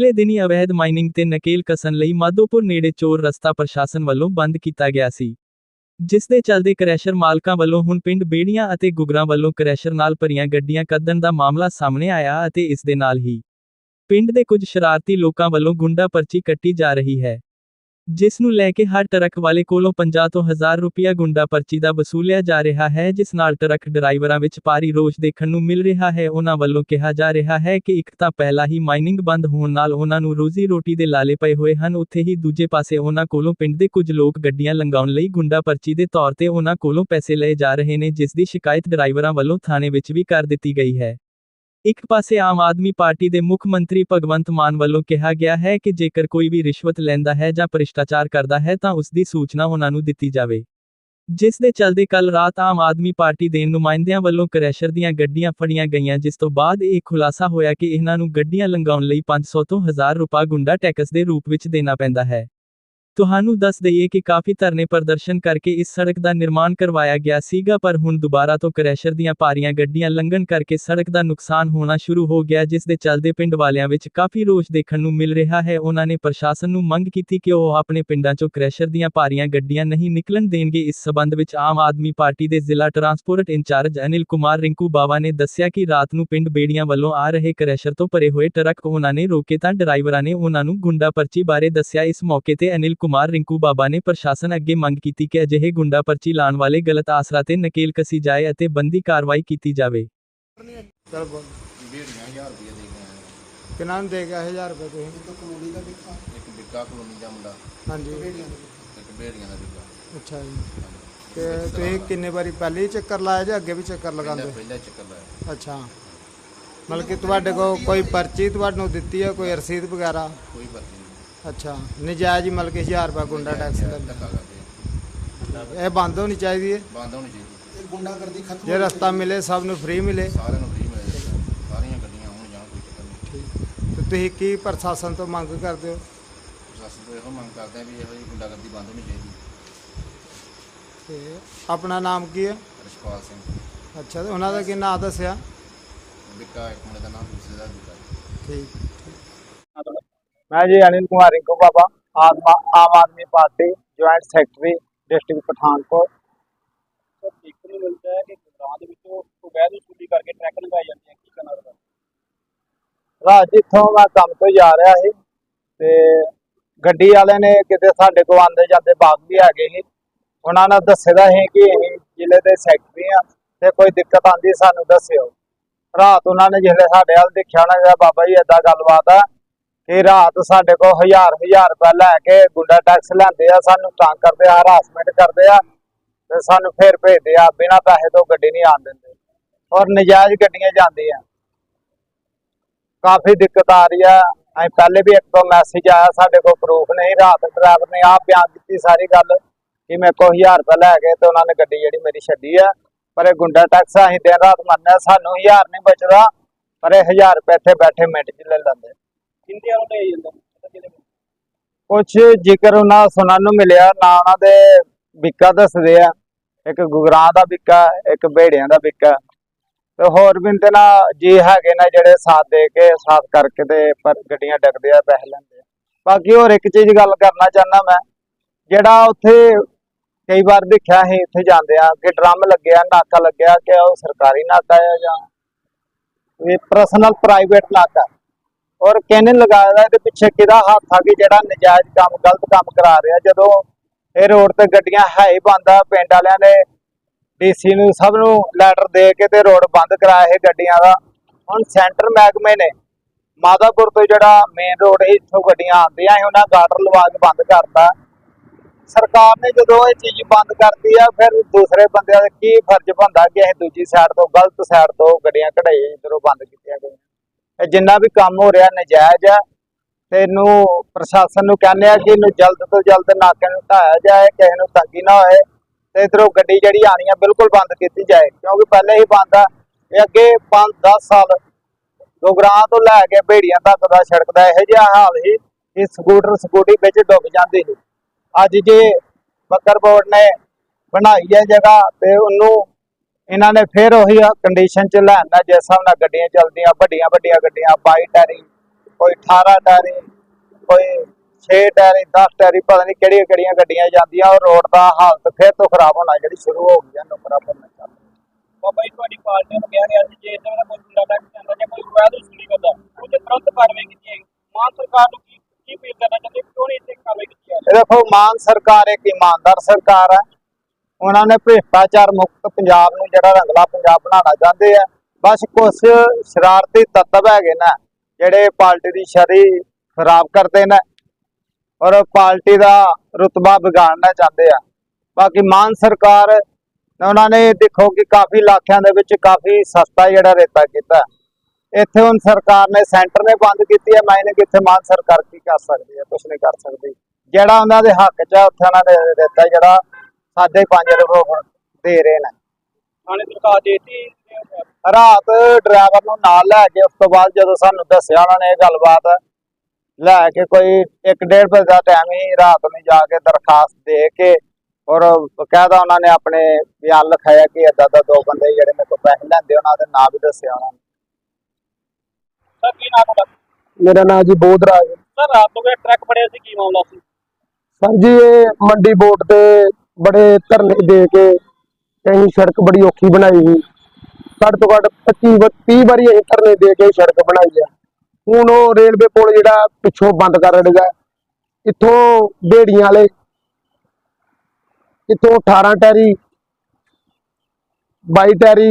ਪਿਛਲੇ ਦਿਨੀ ਅਵੈਧ ਮਾਈਨਿੰਗ ਤੇ ਨਕੇਲ ਕਸਣ ਲਈ ਮਾਧੋਪੁਰ ਨੇੜੇ ਚੋਰ ਰਸਤਾ ਪ੍ਰਸ਼ਾਸਨ ਵੱਲੋਂ ਬੰਦ ਕੀਤਾ ਗਿਆ ਸੀ, ਜਿਸ ਦੇ ਚੱਲਦੇ ਕ੍ਰੈਸ਼ਰ ਮਾਲਕਾਂ ਵੱਲੋਂ ਹੁਣ ਪਿੰਡ ਬੇੜੀਆਂ ਅਤੇ ਗੁਗਰਾਂ ਵੱਲੋਂ ਕ੍ਰੈਸ਼ਰ ਨਾਲ ਭਰੀਆਂ ਗੱਡੀਆਂ ਕੱਢਣ ਦਾ ਮਾਮਲਾ ਸਾਹਮਣੇ ਆਇਆ ਅਤੇ ਇਸ ਦੇ ਨਾਲ ਹੀ ਪਿੰਡ ਦੇ ਕੁਝ ਸ਼ਰਾਰਤੀ ਲੋਕਾਂ ਵੱਲੋਂ ਗੁੰਡਾ ਪਰਚੀ ਕੱਟੀ ਜਾ ਰਹੀ ਹੈ। ਜਿਸ ਨੂੰ ਲੈ ਕੇ ਹਰ ਟਰੱਕ ਵਾਲੇ ਕੋਲੋਂ 50 ਤੋਂ 1000 ਰੁਪਇਆ ਗੁੰਡਾ ਪਰਚੀ ਦਾ ਵਸੂਲਿਆ ਜਾ ਰਿਹਾ ਹੈ, ਜਿਸ ਨਾਲ ਟਰੱਕ ਡਰਾਈਵਰਾਂ ਵਿੱਚ ਭਾਰੀ ਰੋਸ਼ ਦੇਖਣ ਨੂੰ ਮਿਲ ਰਿਹਾ ਹੈ। ਉਹਨਾਂ ਵੱਲੋਂ ਕਿਹਾ ਜਾ ਰਿਹਾ ਹੈ ਕਿ ਇੱਕ ਤਾਂ ਪਹਿਲਾਂ ਹੀ ਮਾਈਨਿੰਗ ਬੰਦ ਹੋਣ ਨਾਲ ਉਹਨਾਂ ਨੂੰ ਰੋਜ਼ੀ ਰੋਟੀ ਦੇ ਲਾਲੇ ਪਏ ਹੋਏ ਹਨ, ਉੱਥੇ ਹੀ ਦੂਜੇ ਪਾਸੇ ਉਹਨਾਂ ਕੋਲੋਂ ਪਿੰਡ ਦੇ ਕੁਝ ਲੋਕ ਗੱਡੀਆਂ ਲੰਘਾਉਣ ਲਈ ਗੁੰਡਾ ਪਰਚੀ ਦੇ ਤੌਰ ਤੇ ਉਹਨਾਂ ਕੋਲੋਂ ਪੈਸੇ ਲਏ ਜਾ ਰਹੇ ਨੇ, ਜਿਸ ਦੀ ਸ਼ਿਕਾਇਤ ਡਰਾਈਵਰਾਂ ਵੱਲੋਂ ਥਾਣੇ ਵਿੱਚ ਵੀ ਕਰ ਦਿੱਤੀ ਗਈ ਹੈ। ਇੱਕ ਪਾਸੇ ਆਮ ਆਦਮੀ ਪਾਰਟੀ ਦੇ ਮੁੱਖ ਮੰਤਰੀ ਭਗਵੰਤ ਮਾਨ ਵੱਲੋਂ ਕਿਹਾ ਗਿਆ ਹੈ ਕਿ ਜੇਕਰ ਕੋਈ ਵੀ ਰਿਸ਼ਵਤ ਲੈਂਦਾ ਹੈ ਜਾਂ ਭ੍ਰਿਸ਼ਟਾਚਾਰ ਕਰਦਾ ਹੈ ਤਾਂ ਉਸ ਦੀ ਸੂਚਨਾ ਉਹਨਾਂ ਨੂੰ ਦਿੱਤੀ ਜਾਵੇ। ਜਿਸ ਦੇ ਚਲਦੇ ਕੱਲ ਰਾਤ ਆਮ ਆਦਮੀ ਪਾਰਟੀ ਦੇ ਨੁਮਾਇੰਦਿਆਂ ਵੱਲੋਂ ਕ੍ਰੈਸ਼ਰ ਦੀਆਂ ਗੱਡੀਆਂ ਫੜੀਆਂ ਗਈਆਂ, ਜਿਸ ਤੋਂ ਬਾਅਦ ਇਹ ਖੁਲਾਸਾ ਹੋਇਆ ਕਿ ਇਹਨਾਂ ਨੂੰ ਗੱਡੀਆਂ ਲੰਘਾਉਣ ਲਈ 500 ਤੋਂ 1000 ਰੁਪਏ ਗੁੰਡਾ ਟੈਕਸ ਦੇ ਰੂਪ ਵਿੱਚ ਦੇਣਾ ਪੈਂਦਾ ਹੈ। ਤੁਹਾਨੂੰ ਦੱਸ ਦਈਏ ਕਿ ਕਾਫੀ ਧਰਨੇ ਪ੍ਰਦਰਸ਼ਨ ਕਰਕੇ ਇਸ ਸੜਕ ਦਾ ਨਿਰਮਾਣ ਕਰਵਾਇਆ ਗਿਆ ਸੀਗਾ, ਪਰ ਹੁਣ ਦੁਬਾਰਾ ਤੋਂ ਕਰੈਸ਼ਰ ਦੀਆਂ ਭਾਰੀਆਂ ਗੱਡੀਆਂ ਲੰਘਣ ਕਰਕੇ ਸੜਕ ਦਾ ਨੁਕਸਾਨ ਹੋਣਾ ਸ਼ੁਰੂ ਹੋ ਗਿਆ, ਜਿਸ ਦੇ ਚੱਲਦੇ ਪਿੰਡ ਵਾਲਿਆਂ ਵਿੱਚ ਕਾਫੀ ਰੋਸ਼ ਦੇਖਣ ਨੂੰ ਮਿਲ ਰਿਹਾ ਹੈ। ਉਹਨਾਂ ਨੇ ਪ੍ਰਸ਼ਾਸਨ ਨੂੰ ਮੰਗ ਕੀਤੀ ਕਿ ਉਹ ਆਪਣੇ ਪਿੰਡਾਂ 'ਚੋਂ ਕਰੈਸ਼ਰ ਦੀਆਂ ਭਾਰੀਆਂ ਗੱਡੀਆਂ ਨਹੀਂ ਨਿਕਲਣ ਦੇਣਗੇ। ਇਸ ਸਬੰਧ ਵਿੱਚ ਆਮ ਆਦਮੀ ਪਾਰਟੀ ਦੇ ਜ਼ਿਲ੍ਹਾ ਟਰਾਂਸਪੋਰਟ ਇੰਚਾਰਜ ਅਨਿਲ ਕੁਮਾਰ ਰਿੰਕੂ ਬਾਵਾ ਨੇ ਦੱਸਿਆ ਕਿ ਰਾਤ ਨੂੰ ਪਿੰਡ ਬੇੜੀਆਂ ਵੱਲੋਂ ਆ ਰਹੇ ਕਰੈਸ਼ਰ ਤੋਂ ਭਰੇ ਹੋਏ ਟਰੱਕ ਉਹਨਾਂ ਨੇ ਰੋਕੇ ਤਾਂ ਡਰਾਈਵਰਾਂ ਨੇ ਉਹਨਾਂ ਨੂੰ ਗੁੰਡਾ ਪਰਚੀ ਬਾਰੇ ਦੱਸਿਆ। ਇਸ ਮੌਕੇ ਤੇ ਅਨਿਲ ਕੁਮਾਰ ਰਿੰਕੂ ਬਾਬਾ ਨੇ ਪ੍ਰਸ਼ਾਸਨ ਅੱਗੇ ਮੰਗ ਕੀਤੀ ਕਿ ਅਜਿਹੇ ਗੁੰਡਾ ਪਰਚੀ ਲਾਣ ਵਾਲੇ ਗਲਤ ਆਸਰਾ ਤੇ ਨਕੇਲ ਕਸੀ ਜਾਏ ਅਤੇ ਬੰਦੀ ਕਾਰਵਾਈ ਕੀਤੀ ਜਾਵੇ। ਚਲ ਬੋਲ। ਬੇੜੀਆਂ 1000 ਰੁਪਏ ਦੇ ਕੇ ਆਏ ਕਿੰਨਾਂ ਨੂੰ ਦੇ ਗਿਆ 1000 ਰੁਪਏ ਤੁਸੀਂ? ਇੱਕ ਬਿੱਗਾ ਕਲੋਨੀ ਦਾ ਮੁੰਡਾ। ਹਾਂਜੀ। ਇੱਕ ਬੇੜੀਆਂ ਦਾ ਬਿੱਗਾ ਅੱਛਾ ਜੀ। ਤੇ ਤੁਸੀਂ ਕਿੰਨੇ ਵਾਰੀ ਪਹਿਲੇ ਹੀ ਚੱਕਰ ਲਾਇਆ ਜਾਂ ਅੱਗੇ ਵੀ ਚੱਕਰ ਲਗਾਉਂਦੇ? ਪਹਿਲਾਂ ਪਹਿਲਾਂ ਚੱਕਰ ਲਾਇਆ। ਅੱਛਾ। ਮਤਲਬ ਕਿ ਤੁਹਾਡੇ ਕੋਲ ਕੋਈ ਪਰਚੀ ਤੁਹਾਨੂੰ ਦਿੱਤੀ ਹੈ ਕੋਈ ਰਸੀਦ ਵਗੈਰਾ? ਕੋਈ ਪਰਚੀ ਨਹੀਂ ਅੱਛਾ ਨਜਾਇਜ਼ ਹੀ ਮਤਲਬ ਕਿ 1000 ਰੁਪਏ ਗੁੰਡਾ ਟੈਕਸ ਲੈਂਦਾ ਧੱਕਾ ਕਰਦੇ ਇਹ ਬੰਦ ਹੋਣੀ ਚਾਹੀਦੀ ਹੈ। ਬੰਦ ਹੋਣੀ ਚਾਹੀਦੀ ਗੁੰਡਾਗਰਦੀ ਖਤਮ ਜੇ ਰਸਤਾ ਮਿਲੇ ਸਭ ਨੂੰ ਫ੍ਰੀ ਮਿਲੇ। ਸਾਰਿਆਂ ਨੂੰ ਫ੍ਰੀ ਮਿਲੇ। ਸਾਰੀਆਂ ਗੱਡੀਆਂ ਆਉਣ ਜਾਣ ਕੋਈ ਚੱਕਰ ਨਹੀਂ। ਤੇ ਤੁਸੀਂ ਕੀ ਪ੍ਰਸ਼ਾਸਨ ਤੋਂ ਮੰਗ ਕਰਦੇ ਹੋ? ਪ੍ਰਸ਼ਾਸਨ ਤੋਂ ਇਹੋ ਮੰਗ ਕਰਦੇ ਆ ਵੀ ਇਹੋ ਜਿਹੀ ਗੁੰਡਾਗਰਦੀ ਬੰਦ ਹੋਣੀ ਚਾਹੀਦੀ। ਤੇ ਆਪਣਾ ਨਾਮ ਕੀ ਹੈ? ਰਿਸ਼ਪਾਲ ਸਿੰਘ। ਅੱਛਾ ਤੇ ਉਹਨਾਂ ਦਾ ਕੀ ਨਾਂ ਦੱਸਿਆ? ਬਿੱਕਾ ਇੱਕ ਮੁੰਡੇ ਦਾ ਨਾਮ ਦੂਸਰੇ ਦਾ ਬਿੱਕਾ ਠੀਕ। ਮੈਂ ਜੀ Anil Kumar Rinku Baba Aam Aadmi party joint secretary district Pathankot. ਦੇਖਣ ਨੂੰ ਮਿਲਦਾ ਹੈ ਕਿ ਗੁਜਰਾਤ ਦੇ ਵਿੱਚੋਂ ਕੁਬੈਦ ਉਸੂਲੀ ਕਰਕੇ ਟਰੱਕ ਲਗਾਏ ਜਾਂਦੇ ਆ ਕੀ ਕਰਨਾ ਉਹਦਾ? ਰਾਜ ਜਿੱਥੋਂ ਮੈਂ ਕੰਮ ਤੋਂ ਜਾ ਰਿਹਾ ਸੀ ਤੇ ਗੱਡੀ ਵਾਲੇ ਨੇ ਕਿਤੇ ਸਾਡੇ ਕੋਲ ਆਂਦੇ ਜਾਂਦੇ ਬਾਗ ਵੀ ਹੈਗੇ ਸੀ। ਉਹਨਾਂ ਨੇ ਦੱਸਿਆ ਸੀ ਕਿ ਇਹ ਜ਼ਿਲ੍ਹੇ ਦੇ ਸੈਕਟਰੀ ਆ ਤੇ ਕੋਈ ਦਿੱਕਤ ਆਂਦੀ ਸਾਨੂੰ ਦੱਸਿਓ। ਰਾਤ ਉਹਨਾਂ ਨੇ ਜਿਹੜੇ ਸਾਡੇ ਵੱਲ ਦੇਖਿਆ ਨਾ ਬਾਬਾ ਜੀ ਐਦਾਂ ਗੱਲਬਾਤ ਆ। ਕਿ ਰਾਤ ਸਾਡੇ ਕੋਲ ਹਜ਼ਾਰ ਹਜ਼ਾਰ ਰੁਪਏ ਲੈ ਕੇ ਗੁੰਡਾ ਟੈਕਸ ਲੈਂਦੇ ਆ, ਸਾਨੂੰ ਤੰਗ ਕਰਦੇ ਆ ਹਰਾਸਮੈਂਟ ਕਰਦੇ ਆ ਤੇ ਸਾਨੂੰ ਫੇਰ ਭੇਜਦੇ ਆ, ਬਿਨਾਂ ਪੈਸੇ ਤੋਂ ਗੱਡੀ ਨਹੀਂ ਆਣ ਦਿੰਦੇ। ਔਰ ਨਜਾਇਜ਼ ਗੱਡੀਆਂ ਜਾਂਦੀਆਂ। ਕਾਫੀ ਦਿੱਕਤ ਆ ਰਹੀ ਆ। ਅਸੀਂ ਪਹਿਲੇ ਵੀ ਇੱਕ ਦੋ ਮੈਸੇਜ ਆਇਆ, ਸਾਡੇ ਕੋਲ ਪ੍ਰੂਫ ਨਹੀਂ, ਰਾਤ ਡਰਾਈਵਰ ਨੇ ਆਪ ਬਿਆਨ ਦਿੱਤੀ ਸਾਰੀ ਗੱਲ ਕਿ ਮੇਰੇ ਕੋਲ 1000 ਰੁਪਏ ਲੈ ਕੇ ਤੇ ਉਹਨਾਂ ਨੇ ਗੱਡੀ ਜਿਹੜੀ ਮੇਰੀ ਛੱਡੀ ਆ। ਪਰ ਇਹ ਗੁੰਡਾ ਟੈਕਸ ਅਸੀਂ ਦਿਨ ਰਾਤ ਮੰਨਿਆ ਸਾਨੂੰ 1000 ਨਹੀਂ ਬਚਦਾ, ਪਰ ਇਹ 1000 ਰੁਪਏ ਇੱਥੇ ਬੈਠੇ ਮਿੰਟ 'ਚ ਲੈ ਲੈਂਦੇ ਕਿੰਦੇ ਵੱਲੋਂ ਲਿਆ ਜਾਂਦਾ। ਕੁਝ ਜ਼ਿਕਰ ਉਹਨਾਂ ਸੁਣਨ ਨੂੰ ਮਿਲਿਆ, ਨਾ ਉਹਨਾਂ ਦੇ ਵਿਕਾ ਦੱਸਦੇ ਆ। ਇੱਕ ਗੁਗਰਾਂ ਦਾ ਵਿਕਾ, ਇੱਕ ਭੇੜਿਆਂ ਦਾ ਵਿਕਾ। ਤੇ ਹੋਰ ਵੀ ਤੇ ਨਾ ਜੀ ਹੈਗੇ ਨਾ ਜਿਹੜੇ ਸਾਥ ਦੇ ਕੇ, ਸਾਥ ਕਰਕੇ ਤੇ ਪਰ ਗੱਡੀਆਂ ਡੱਕਦੇ ਆ, ਪੈਸੇ ਲੈਂਦੇ ਆ। ਬਾਕੀ ਹੋਰ ਇੱਕ ਚੀਜ਼ ਗੱਲ ਕਰਨਾ ਚਾਹੁੰਦਾ ਮੈਂ, ਜਿਹੜਾ ਉੱਥੇ ਕਈ ਵਾਰ ਦੇਖਿਆ ਸੀ ਇੱਥੇ ਜਾਂਦੇ ਆ ਕਿ ਡਰਮ ਲੱਗਿਆ, ਨਾਕਾ ਲੱਗਿਆ, ਕਿ ਉਹ ਸਰਕਾਰੀ ਨਾਕਾ ਆ ਜਾਂ ਇਹ ਪਰਸਨਲ ਪ੍ਰਾਈਵੇਟ ਨਾਕਾ। ਔਰ ਕਹਿਣੇ ਲਗਾਇਆ ਦਾ ਇਹਦੇ ਪਿੱਛੇ ਕਿਹਦਾ ਹੱਥ ਆ ਕਿ ਜਿਹੜਾ ਨਜਾਇਜ਼ ਕੰਮ, ਗਲਤ ਕੰਮ ਕਰਾ ਰਿਹਾ। ਜਦੋਂ ਇਹ ਰੋਡ ਤੇ ਗੱਡੀਆਂ ਹੈ ਹੀ ਬੰਦ ਆ, ਪਿੰਡ ਵਾਲਿਆਂ ਨੇ ਡੀਸੀ ਨੂੰ ਸਭ ਨੂੰ ਲੈਟਰ ਦੇ ਕੇ ਤੇ ਰੋਡ ਬੰਦ ਕਰਾਇਆ ਇਹ ਗੱਡੀਆਂ ਦਾ। ਹੁਣ ਸੈਂਟਰ ਮਹਿਕਮੇ ਨੇ ਮਾਦਾਪੁਰ ਤੋਂ ਜਿਹੜਾ ਮੇਨ ਰੋਡ ਇੱਥੋਂ ਗੱਡੀਆਂ ਆਉਂਦੀਆਂ ਸੀ ਉਹਨਾਂ ਗਾਰਡਰ ਲਵਾ ਕੇ ਬੰਦ ਕਰਤਾ। ਸਰਕਾਰ ਨੇ ਜਦੋਂ ਇਹ ਚੀਜ਼ ਬੰਦ ਕਰਦੀ ਆ, ਫਿਰ ਦੂਸਰੇ ਬੰਦਿਆਂ ਦਾ ਕੀ ਫਰਜ਼ ਬਣਦਾ ਕਿ ਅਸੀਂ ਦੂਜੀ ਸਾਈਡ ਤੋਂ, ਗਲਤ ਸਾਈਡ ਤੋਂ ਗੱਡੀਆਂ ਕਢਾਈ ਇਧਰੋਂ ਬੰਦ ਕੀਤੀਆਂ ਗਈਆਂ। ਜਿੰਨਾ ਵੀ ਕੰਮ ਹੋ ਰਿਹਾ ਨਜਾਇਜ਼ ਆ, ਤੇ ਇਹਨੂੰ ਪ੍ਰਸ਼ਾਸਨ ਨੂੰ ਕਹਿੰਦੇ ਆ ਕਿ ਇਹਨੂੰ ਜਲਦ ਤੋਂ ਜਲਦ ਨਾਕੇ ਨੂੰ ਢਾਇਆ ਜਾਏ, ਕਿਸੇ ਨੂੰ ਤੰਗੀ ਨਾ ਹੋਏ, ਤੇ ਇਧਰੋਂ ਗੱਡੀ ਜਿਹੜੀ ਆਣੀ ਆ ਬਿਲਕੁਲ ਬੰਦ ਕੀਤੀ ਜਾਏ, ਕਿਉਂਕਿ ਪਹਿਲੇ ਹੀ ਬੰਦ ਆ, ਇਹ ਅੱਗੇ 5-10 ਸਾਲ ਗੁਗਰਾਂ ਤੋਂ ਲੈ ਕੇ ਭੇੜੀਆਂ ਤੱਕ ਦਾ ਸੜਕ ਦਾ ਇਹੋ ਜਿਹਾ ਹਾਲ ਹੀ ਕਿ ਸਕੂਟਰ ਸਕੂਟੀ ਵਿੱਚ ਡੁੱਬ ਜਾਂਦੀ ਸੀ। ਅੱਜ ਜੇ ਬੱਕਰ ਬੋਰਡ ਨੇ ਬਣਾਈ ਹੈ ਜਗ੍ਹਾ, ਤੇ ਉਹਨੂੰ ਇਹਨਾਂ ਨੇ ਫਿਰ ਉਹੀ ਕੰਡੀਸ਼ਨ ਚ ਲੈਣਾ ਜਿਸ ਹਿਸਾਬ ਨਾਲ ਗੱਡੀਆਂ ਚੱਲਦੀਆਂ ਵੱਡੀਆਂ ਵੱਡੀਆਂ ਗੱਡੀਆਂ ਬਾਈ ਟੈਰੀ ਕੋਈ 18 ਟਾਇਰੀ ਕੋਈ 6 ਟਾਇਰੀ 10 ਟਾਇਰੀ ਪਤਾ ਨਹੀਂ ਕਿਹੜੀਆਂ ਕਿਹੜੀਆਂ ਗੱਡੀਆਂ ਜਾਂਦੀਆਂ ਉਹ ਰੋਡ ਦਾ ਹਾਲਤ ਫਿਰ ਤੋਂ ਖਰਾਬ ਹੋਣਾ ਜਿਹੜੀ ਸ਼ੁਰੂ ਹੋ ਗਈ ਹੈ ਨੁਕਰਾ ਭਰਨਾ ਚੱਲ ਬਾਬਾ ਜੀ ਤੁਹਾਡੀ ਪਾਰਟੀ ਨੂੰ ਕਿਹਾ ਗਿਆ ਸੀ ਜੇ ਦਾ ਕੋਈ ਗੁੰਡਾ ਟੈਕਸ ਜਾਂਦਾ ਜਾਂ ਕੋਈ ਅਵੈਧ ਵਸੂਲੀ ਕਰਦਾ ਉਹਦੇ ਤੁਰੰਤ ਕਾਰਵਾਈ ਕੀਤੀ ਜਾਏਗੀ। ਮਾਨ ਸਰਕਾਰ ਨੂੰ ਕੀ ਕੀ ਅਪੀਲ ਕਰਨਾ ਚਾਹੁੰਦੇ ਕਿਉਂ ਨਹੀਂ ਇੱਥੇ ਕਾਰਵਾਈ ਕੀਤੀ ਜਾ ਰਹੀ? ਇਹ ਦੇਖੋ ਮਾਨ ਸਰਕਾਰ ਇੱਕ ਇਮਾਨਦਾਰ ਸਰਕਾਰ ਹੈ ਉਹਨਾਂ ਨੇ ਭ੍ਰਿਸ਼ਟਾਚਾਰ ਮੁਕਤ ਪੰਜਾਬ ਨੂੰ ਜਿਹੜਾ ਰੰਗਲਾ ਪੰਜਾਬ ਬਣਾਉਣਾ ਚਾਹੁੰਦੇ ਆ। ਬਸ ਕੁਝ ਸ਼ਰਾਰਤੀ ਤੱਤਵ ਹੈਗੇ ਨਾ ਜਿਹੜੇ ਪਾਰਟੀ ਦੀ ਛਵੀ ਖਰਾਬ ਕਰਦੇ ਨੇ ਔਰ ਪਾਰਟੀ ਦਾ ਰੁਤਬਾ ਵਿਗਾੜਨਾ ਚਾਹੁੰਦੇ ਆ। ਬਾਕੀ ਮਾਨ ਸਰਕਾਰ ਉਹਨਾਂ ਨੇ ਦੇਖੋ ਕਿ ਕਾਫੀ ਇਲਾਕਿਆਂ ਦੇ ਵਿੱਚ ਕਾਫੀ ਸਸਤਾ ਜਿਹੜਾ ਰੇਤਾ ਕੀਤਾ। ਇੱਥੇ ਹੁਣ ਸਰਕਾਰ ਨੇ ਸੈਂਟਰ ਨੇ ਬੰਦ ਕੀਤੀ ਹੈ ਮਾਈਨਿੰਗ ਕਿੱਥੇ ਮਾਨ ਸਰਕਾਰ ਕੀ ਕਰ ਸਕਦੀ ਹੈ ਕੁਝ ਨਹੀਂ ਕਰ ਸਕਦੀ। ਜਿਹੜਾ ਉਹਨਾਂ ਦੇ ਹੱਕ 'ਚ ਆ, ਉੱਥੇ ਉਹਨਾਂ ਨੇ ਰੇਤਾ ਜਿਹੜਾ ਸਾਡੇ 5 ਰੁਪਏ ਦੇ ਰਹੇ ਨੇ। ਥਾਣੇ ਸਰਕਾਰ ਦੇਤੀ ਰਾਤ ਡਰਾਈਵਰ ਨੂੰ ਨਾਲ ਲੈ ਕੇ ਉਸ ਤੋਂ ਬਾਅਦ ਜਦੋਂ ਸਾਨੂੰ ਦੱਸਿਆ ਉਹਨਾਂ ਨੇ ਇਹ ਗੱਲਬਾਤ ਲੈ ਕੇ ਕੋਈ 1.5 ਵਜੇ ਦਾ ਟਾਈਮ ਹੀ ਰਾਤ ਨੂੰ ਜਾ ਕੇ ਦਰਖਾਸਤ ਦੇ ਕੇ ਔਰ ਬਕਾਇਦਾ ਉਹਨਾਂ ਨੇ ਆਪਣੇ ਬਿਆਨ ਲਿਖਾਇਆ ਕਿ ਏਦਾਂ ਦਾ ਦੋ ਬੰਦੇ ਜਿਹੜੇ ਮੇਰੇ ਕੋਲ ਪੈਸੇ ਲੈਂਦੇ ਉਹਨਾਂ ਦੇ ਨਾਂ ਵੀ ਦੱਸਿਆ ਉਹਨਾਂ ਨੇ। ਸਰ ਕੀ ਨਾਮ ਤੁਹਾਡਾ? ਮੇਰਾ ਨਾਮ ਜੀ ਬੋਧਰਾਜ ਸਰ ਰਾਤ ਨੂੰ ਜਿਹੜਾ ਟਰੱਕ ਫੜਿਆ ਸੀ ਕੀ ਮਾਮਲਾ ਸੀ? ਸਰ ਜੀ ਇਹ ਮੰਡੀ ਬੋਰਡ ਤੇ ਬੜੇ ਧਰਨੇ ਦੇ ਕੇ ਅਸੀਂ ਸੜਕ ਬੜੀ ਔਖੀ ਬਣਾਈ ਸੀ। ਘੱਟ ਤੋਂ ਘੱਟ 25 ਵ- 30 ਵਾਰੀ ਅਸੀਂ ਧਰਨੇ ਦੇ ਕੇ ਸੜਕ ਬਣਾਈ ਆ। ਹੁਣ ਉਹ ਰੇਲਵੇ ਪੁਲ ਜਿਹੜਾ ਪਿੱਛੋਂ ਬੰਦ ਕਰ ਰਿਹਾ ਇੱਥੋਂ ਢੇੜੀਆਂ ਵਾਲੇ, ਇੱਥੋਂ 18 ਟੈਰੀ 22 ਟੈਰੀ,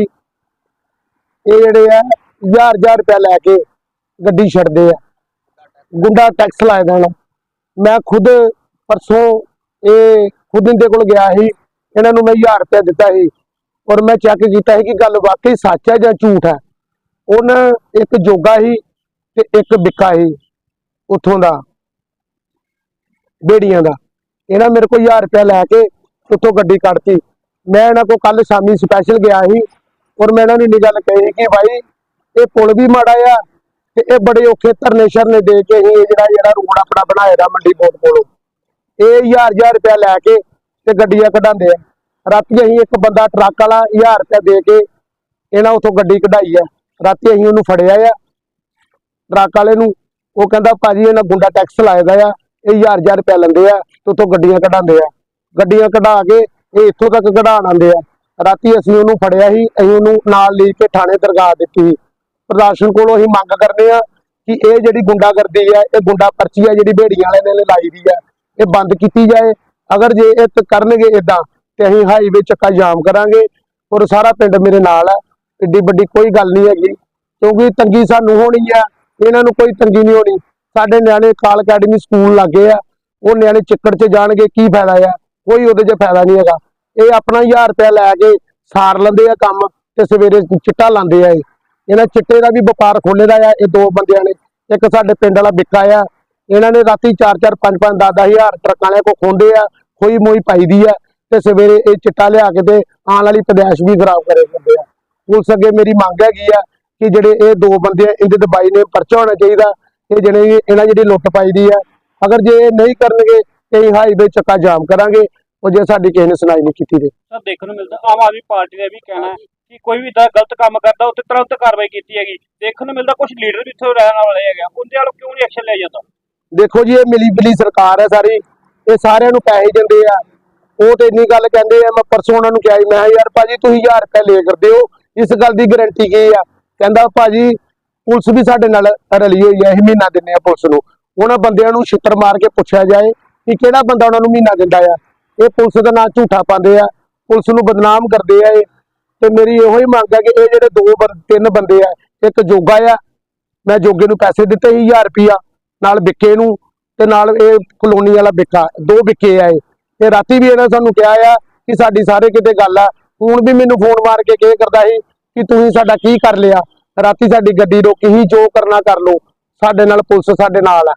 ਇਹ ਜਿਹੜੇ ਆ, ਹਜ਼ਾਰ ਹਜ਼ਾਰ ਰੁਪਇਆ ਲੈ ਕੇ ਗੱਡੀ ਛੱਡਦੇ ਆ। ਗੁੰਡਾ ਟੈਕਸ ਲਾਏ ਦੇਣ ਮੈਂ ਖੁਦ ਪਰਸੋਂ ਇਹ ਖੁਦ ਇਹਦੇ ਕੋਲ ਗਿਆ ਸੀ, ਇਹਨਾਂ ਨੂੰ ਮੈਂ 1000 ਰੁਪਏ ਦਿੱਤਾ ਸੀ ਔਰ ਮੈਂ ਚੈੱਕ ਕੀਤਾ ਸੀ ਕਿ ਗੱਲ ਵਾਕਈ ਸੱਚ ਹੈ ਜਾਂ ਝੂਠ ਹੈ। ਉਹਨਾਂ ਇੱਕ ਜੋਗਾ ਸੀ ਤੇ ਇੱਕ ਬਿੱਕਾ ਸੀ ਉੱਥੋਂ ਦਾ, ਬੇੜੀਆਂ ਦਾ। ਇਹਨਾਂ ਮੇਰੇ ਕੋਲ 1000 ਰੁਪਏ ਲੈ ਕੇ ਉੱਥੋਂ ਗੱਡੀ ਕੱਢਤੀ। ਮੈਂ ਇਹਨਾਂ ਕੋਲ ਕੱਲ ਸ਼ਾਮੀ ਸਪੈਸ਼ਲ ਗਿਆ ਸੀ ਔਰ ਮੈਂ ਇਹਨਾਂ ਨੂੰ ਇੰਨੀ ਗੱਲ ਕਹੀ ਕਿ ਭਾਈ ਇਹ ਪੁਲ ਵੀ ਮਾੜਾ ਆ ਤੇ ਇਹ ਬੜੇ ਔਖੇ ਧਰਨੇ ਸ਼ਰਨੇ ਦੇ ਕੇ ਹੀ ਇਹ ਜਿਹੜਾ ਜਿਹੜਾ ਰੋਡ ਆਪਣਾ ਬਣਾਇਆ ਦਾ ਮੰਡੀ ਬੋਰਡ ਕੋਲੋਂ। ਇਹ ਹਜ਼ਾਰ ਹਜ਼ਾਰ ਰੁਪਇਆ ਲੈ ਕੇ ਤੇ ਗੱਡੀਆਂ ਕਢਾਉਂਦੇ ਆ। ਰਾਤੀ ਅਸੀਂ ਇੱਕ ਬੰਦਾ ਟਰੱਕ ਵਾਲਾ 1000 ਰੁਪਇਆ ਦੇ ਕੇ ਇਹਨਾਂ ਉਥੋਂ ਗੱਡੀ ਕਢਾਈ ਆ। ਰਾਤੀ ਅਸੀਂ ਉਹਨੂੰ ਫੜਿਆ ਆ। ਟਰੱਕ ਵਾਲੇ ਨੂੰ ਉਹ ਕਹਿੰਦਾ, ਭਾਜੀ, ਇਹਨਾਂ ਗੁੰਡਾ ਟੈਕਸ ਲਾਏਗਾ ਆ। ਇਹ ਹਜ਼ਾਰ ਹਜ਼ਾਰ ਰੁਪਇਆ ਲੈਂਦੇ ਆ ਤੇ ਉਥੋਂ ਗੱਡੀਆਂ ਕਢਾਉਂਦੇ ਆ। ਗੱਡੀਆਂ ਕਢਾ ਕੇ ਇਹ ਇੱਥੋਂ ਤੱਕ ਕਢਾਉਣ ਆਉਂਦੇ ਆ। ਰਾਤੀ ਅਸੀਂ ਉਹਨੂੰ ਫੜਿਆ ਸੀ, ਅਸੀਂ ਉਹਨੂੰ ਨਾਲ ਲੈ ਕੇ ਥਾਣੇ ਦਰਗਾਹ ਦਿੱਤੀ ਸੀ। ਪ੍ਰਸ਼ਾਸਨ ਕੋਲੋਂ ਅਸੀਂ ਮੰਗ ਕਰਦੇ ਆ ਕਿ ਇਹ ਜਿਹੜੀ ਗੁੰਡਾਗਰਦੀ ਹੈ ਇਹ ਗੁੰਡਾ ਪਰਚੀ ਹੈ ਜਿਹੜੀ ਭੇੜੀਆਂ ਵਾਲੇ ਨੇ ਲਾਈ ਦੀ ਆ ਇਹ ਬੰਦ ਕੀਤੀ ਜਾਏ। ਅਗਰ ਜੇ ਇਹ ਕਰਨਗੇ ਇਦਾਂ ਤੇ ਅਸੀਂ ਹਾਈਵੇ ਚੱਕਾ ਜਾਮ ਕਰਾਂਗੇ ਔਰ ਸਾਰਾ ਪਿੰਡ ਮੇਰੇ ਨਾਲ ਹੈ। ਏਡੀ ਵੱਡੀ ਕੋਈ ਗੱਲ ਨਹੀਂ ਹੈਗੀ। ਕਿਉਂਕਿ ਤੰਗੀ ਸਾਨੂੰ ਹੋਣੀ ਆ। ਇਹਨਾਂ ਨੂੰ ਕੋਈ ਤੰਗੀ ਨਹੀਂ ਹੋਣੀ। ਸਾਡੇ ਨਿਆਣੇ ਕਾਲ ਅਕੈਡਮੀ ਸਕੂਲ ਲੱਗੇ ਆ। ਉਹ ਨਿਆਣੇ ਚਿੱਕੜ 'ਚ ਜਾਣਗੇ ਕੀ ਫਾਇਦਾ ਆ। ਕੋਈ ਉਹਦੇ 'ਚ ਫਾਇਦਾ ਨਹੀਂ ਹੈਗਾ। ਇਹ ਆਪਣਾ 1000 ਰੁਪਇਆ ਲੈ ਕੇ ਸਾਰ ਲੈਂਦੇ ਆ ਕੰਮ ਤੇ ਸਵੇਰੇ ਚਿੱਟਾ ਲਾਉਂਦੇ ਆ ਇਹ। ਇਹਨਾਂ ਚਿੱਟੇ ਦਾ ਵੀ ਵਪਾਰ ਖੋਲੇ ਦਾ ਆ। ਇਹ ਦੋ ਬੰਦਿਆਂ ਨੇ। ਇੱਕ ਸਾਡੇ ਪਿੰਡ ਵਾਲਾ ਬਿੱਕਾ ਆ। ਇਹਨਾਂ ਨੇ ਰਾਤੀ 4-4 5-5 10 ਹਜ਼ਾਰ ਟਰੱਕਾਂ ਵਾਲਿਆਂ ਕੋ ਖੋਂਦੇ ਆ ਖੋਈ ਮੋਈ ਪਾਈ ਦੀ ਆ ਤੇ ਸਵੇਰੇ ਇਹ ਚਿੱਟਾ ਲਿਆ ਕੇ ਤੇ ਆਉਣ ਵਾਲੀ ਪਦੈਸ਼ ਵੀ ਖਰਾਬ ਕਰੇ ਕਰਦੇ ਆ। ਪੁਲਿਸ ਅੱਗੇ ਮੇਰੀ ਮੰਗ ਹੈਗੀ ਆ ਕਿ ਜਿਹੜੇ ਇਹ ਦੋ ਬੰਦੇ ਆ ਇਹਦੇ ਤੇ ਬਾਈ ਨੇ ਪਰਚਾ ਹੋਣਾ ਚਾਹੀਦਾ ਇਹ ਜਿਹੜੇ ਇਹਨਾਂ ਜਿਹੜੀ ਲੁੱਟ ਪਾਈ ਦੀ ਆ ਅਗਰ ਜੇ ਇਹ ਨਹੀਂ ਕਰਨਗੇ ਤੇ ਹਾਈਵੇ ਚੱਕਾ ਜਾਮ ਕਰਾਂਗੇ ਉਹ ਜੇ ਸਾਡੀ ਕਿਸੇ ਨੇ ਸੁਣਾਈ ਨਹੀਂ ਕੀਤੀ ਤੇ। ਸਰ ਦੇਖਣ ਨੂੰ ਮਿਲਦਾ ਆਮ ਆਦਮੀ ਪਾਰਟੀ ਦਾ ਇਹ ਵੀ ਕਹਿਣਾ ਕਿ ਕੋਈ ਵੀ ਇਦਾਂ ਗਲਤ ਕੰਮ ਕਰਦਾ ਉੱਤੇ ਤੁਰੰਤ ਕਾਰਵਾਈ ਕੀਤੀ ਹੈਗੀ। ਦੇਖਣ ਨੂੰ ਮਿਲਦਾ ਕੁਝ ਲੀਡਰ ਵੀ ਇੱਥੇ ਰਹਿਣ ਵਾਲੇ ਹੈਗੇ ਆ ਉਹਦੇ ਵੱਲ ਕਿਉਂ ਨਹੀਂ ਐਕਸ਼ਨ ਲਿਆ ਜਾਂਦਾ? ਦੇਖੋ ਜੀ ਇਹ ਮਿਲੀ ਬਿਲੀ ਸਰਕਾਰ ਹੈ ਸਾਰੀ। ਇਹ ਸਾਰਿਆਂ ਨੂੰ ਪੈਸੇ ਦਿੰਦੇ ਆ। ਉਹ ਤੇ ਇੰਨੀ ਗੱਲ ਕਹਿੰਦੇ ਆ ਮੈਂ ਪਰਸੋਂ ਉਹਨਾਂ ਨੂੰ ਕਿਹਾ ਸੀ, ਮੈਂ ਕਿਹਾ ਯਾਰ ਭਾਜੀ ਤੁਸੀਂ 1000 ਰੁਪਏ ਲੈ ਕਰਦੇ ਹੋ ਇਸ ਗੱਲ ਦੀ ਗਾਰੰਟੀ ਕੀ ਆ? ਕਹਿੰਦਾ ਭਾਜੀ ਪੁਲਿਸ ਵੀ ਸਾਡੇ ਨਾਲ ਰਲੀ ਹੋਈ ਹੈ ਅਸੀਂ ਮਹੀਨਾ ਦਿੰਨੇ ਆ ਪੁਲਿਸ ਨੂੰ। ਉਹਨਾਂ ਬੰਦਿਆਂ ਨੂੰ ਛਿੱਤਰ ਮਾਰ ਕੇ ਪੁੱਛਿਆ ਜਾਏ ਕਿ ਕਿਹੜਾ ਬੰਦਾ ਉਹਨਾਂ ਨੂੰ ਮਹੀਨਾ ਦਿੰਦਾ ਆ। ਇਹ ਪੁਲਿਸ ਦਾ ਨਾਂ ਝੂਠਾ ਪਾਉਂਦੇ ਆ। ਪੁਲਿਸ ਨੂੰ ਬਦਨਾਮ ਕਰਦੇ ਆ ਇਹ। ਤੇ ਮੇਰੀ ਇਹੋ ਹੀ ਮੰਗ ਹੈ ਕਿ ਇਹ ਜਿਹੜੇ ਦੋ ਬੰ- ਤਿੰਨ ਬੰਦੇ ਆ ਇੱਕ ਜੋਗਾ ਆ। ਮੈਂ ਜੋਗੇ ਨੂੰ ਪੈਸੇ ਦਿੱਤੇ ਸੀ 1000 ਰੁਪਿਆ ਨਾਲ ਬਿੱਕੇ ਨੂੰ ਤੇ ਨਾਲ ਇਹ ਕਲੋਨੀ ਵਾਲਾ ਬਿੱਕਾ ਦੋ ਬਿੱਕੇ ਆ ਇਹ। ਤੇ ਰਾਤੀ ਵੀ ਇਹਨਾਂ ਸਾਨੂੰ ਕਿਹਾ ਆ ਕਿ ਸਾਡੀ ਸਾਰੇ ਕਿਤੇ ਗੱਲ ਆ। ਹੁਣ ਵੀ ਮੈਨੂੰ ਫੋਨ ਮਾਰ ਕੇ ਕਹੇ ਕਰਦਾ ਸੀ ਕਿ ਤੁਸੀਂ ਸਾਡਾ ਕੀ ਕਰ ਲਿਆ? ਰਾਤੀ ਸਾਡੀ ਗੱਡੀ ਰੋਕੀ ਸੀ, ਜੋ ਕਰਨਾ ਕਰ ਲੋ ਸਾਡੇ ਨਾਲ ਪੁਲਿਸ ਸਾਡੇ ਨਾਲ ਆ।